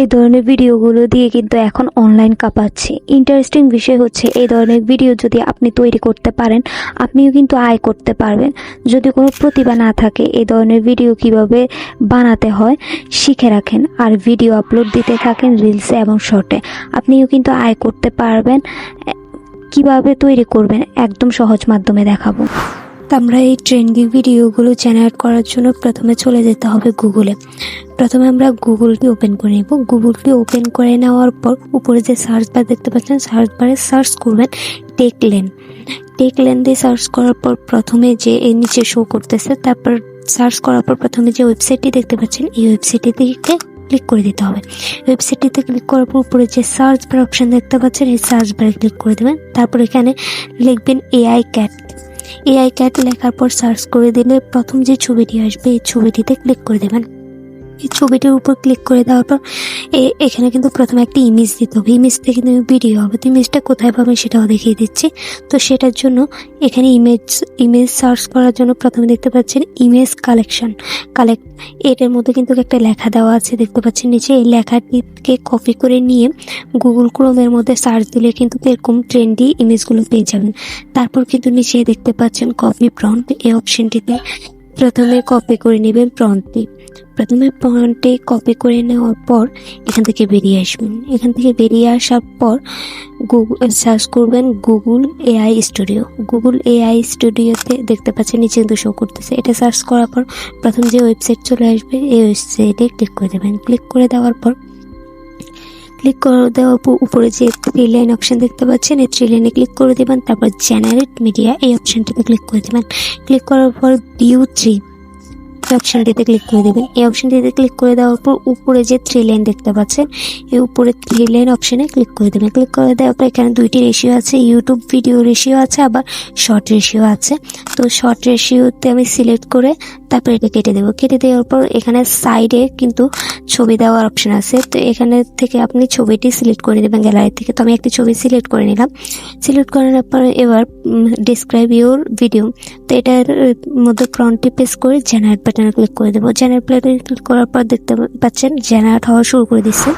এই ধরনের ভিডিওগুলো দিয়ে কিন্তু এখন অনলাইন কাঁপাচ্ছে। ইন্টারেস্টিং বিষয় হচ্ছে, এই ধরনের ভিডিও যদি আপনি তৈরি করতে পারেন, আপনিও কিন্তু আয় করতে পারবেন। যদি কোনো প্রতিভা না থাকে, এই ধরনের ভিডিও কীভাবে বানাতে হয়, শিখে রাখেন। আর ভিডিও আপলোড দিতে থাকেন রিলসে এবং শর্টে আপনিও কিন্তু আয় করতে পারবেন। কীভাবে তৈরি করবেন, একদম সহজ মাধ্যমে দেখাবো। আমরা এই ট্রেন্ডি ভিডিওগুলো জেনারেট করার জন্য প্রথমে চলে যেতে হবে গুগলে প্রথমে আমরা গুগলটি ওপেন করে নেব। গুগলটি ওপেন করে নেওয়ার পর উপরে যে সার্চ বার দেখতে পাচ্ছেন সার্চ বারে সার্চ করবেন টেকলেন টেকলেন দিয়ে সার্চ করার পর প্রথমে যে এর নিচে শো করতেছে, তারপর সার্চ করার পর প্রথমে যে ওয়েবসাইটটি দেখতে পাচ্ছেন, এই ওয়েবসাইটটিতে ক্লিক করে দিতে হবে। ওয়েবসাইটটিতে ক্লিক করার পর উপরে যে সার্চ বার অপশন দেখতে পাচ্ছেন, এই সার্চ বারে ক্লিক করে দেবেন। তারপর এখানে লিখবেন এআই ক্যাট এআই ক্যাট লেখার পর সার্চ করে দিলে প্রথম যে ছবিটি আসবে, এই ছবিটিতে ক্লিক করে দেবেন। এই ছবিটির উপর ক্লিক করে দেওয়ার পর এখানে কিন্তু প্রথমে একটা ইমেজ দিতে হবে। ইমেজ থেকে কিন্তু ভিডিও হবে। তো ইমেজটা কোথায় পাবেন সেটাও দেখিয়ে দিচ্ছি। তো সেটার জন্য এখানে ইমেজ ইমেজ সার্চ করার জন্য প্রথমে দেখতে পাচ্ছেন ইমেজ কালেকশন কালেক্ট এটার মধ্যে কিন্তু একটা লেখা দেওয়া আছে। দেখতে পাচ্ছেন নিচে এই লেখাটিকে কপি করে নিয়ে গুগল ক্রোমের মধ্যে সার্চ দিলে কিন্তু এরকম ট্রেন্ডি ইমেজগুলো পেয়ে যাবেন। তারপর কিন্তু নিচে দেখতে পাচ্ছেন কপি প্রম্পট এই অপশনটিতে প্রথমে কপি করে নেবেন প্রম্পটটি প্রথমে পয়েন্টে কপি করে নেওয়ার পর এখান থেকে বেরিয়ে আসবেন। এখান থেকে বেরিয়ে আসার পর গুগল সার্চ করবেন Google AI studio Google AI স্টুডিওতে দেখতে পাচ্ছেন নিচে কিন্তু শো করতেছে। এটা সার্চ করার পর প্রথম যে ওয়েবসাইট চলে আসবে, এই ওয়েবসাইটে ক্লিক করে দেবেন। ক্লিক করে দেওয়ার পর ক্লিক করে দেওয়ার পর উপরে যে থ্রি লাইন অপশন দেখতে পাচ্ছেন, এই থ্রি লাইনে ক্লিক করে দেবেন। তারপর জেনারেট মিডিয়া এই অপশনটিতে ক্লিক করে দেবেন। ক্লিক করার পর ডিউ থ্রি এই অপশনটিতে ক্লিক করে দেবেন। এই অপশনটিতে ক্লিক করে দেওয়ার পর উপরে যে থ্রি লাইন দেখতে পাচ্ছেন, এই উপরে থ্রি লাইন অপশনে ক্লিক করে দেবেন। ক্লিক করে দেওয়ার পর এখানে দুইটি রেশিও আছে ইউটিউব ভিডিও রেশিও আছে, আবার শর্ট রেশিও আছে। তো শর্ট রেশিওতে আমি সিলেক্ট করে তারপরে এটা কেটে দেবো। কেটে দেওয়ার পর এখানে সাইডে কিন্তু ছবি দেওয়ার অপশন আছে। তো এখানে থেকে আপনি ছবিটি সিলেক্ট করে দেবেন গ্যালারি থেকে। তো আমি একটি ছবি সিলেক্ট করে নিলাম। সিলেক্ট করার পর এবার ডিসক্রাইব ইউর ভিডিও তো এটার মধ্যে ফ্রন্টটি পেস করে জেনারেট বাটনে ক্লিক করে দেবো। জেনারেট বাটনে ক্লিক করার পর দেখতে পাচ্ছেন জেনারেট হওয়া শুরু করে দিচ্ছে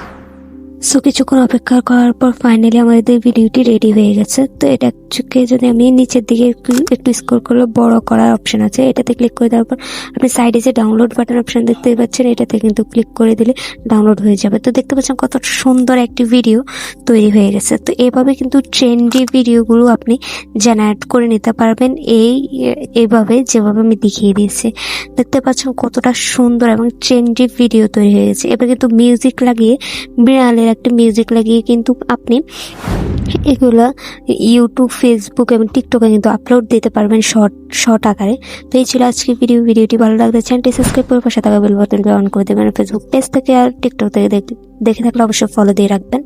সো কিছুক্ষণ অপেক্ষা করার পর ফাইনালি আমাদের ভিডিওটি রেডি হয়ে গেছে। তো এটাকে যদি আমি নিচের দিকে একটু স্ক্রল করলে বড় করার অপশন আছে। এটাতে ক্লিক করে দেওয়ার পর আপনি সাইডে যে ডাউনলোড বাটন অপশন দেখতে পাচ্ছেন, এটাতে কিন্তু ক্লিক করে দিলে ডাউনলোড হয়ে যাবে। তো দেখতে পাচ্ছেন কত সুন্দর একটি ভিডিও তৈরি হয়ে গেছে। তো এভাবে কিন্তু ট্রেন্ডি ভিডিওগুলো আপনি জেনারেট করে নিতে পারবেন। এই, এভাবে যেভাবে আমি দেখিয়ে দিয়েছি। দেখতে পাচ্ছেন কতটা সুন্দর এবং ট্রেন্ডি ভিডিও তৈরি হয়ে গেছে। এবার কিন্তু মিউজিক লাগিয়ে, বিড়ালের একটা মিউজিক লাগিয়ে কিন্তু আপনি এগুলো ইউটিউব ফেসবুক এবং টিকটকে কিন্তু আপলোড দিতে পারবেন শর্ট শর্ট আকারে। তো এই ছিল আজকের ভিডিও ভিডিওটি ভালো লাগলে চ্যানেলটি সাবস্ক্রাইব করে পাশে থাকা বেল বাটনটি অন করে দেবেন। ফেসবুক পেজ থেকে আর টিকটক থেকে দেখে থাকলে অবশ্যই ফলো দিয়ে রাখবেন।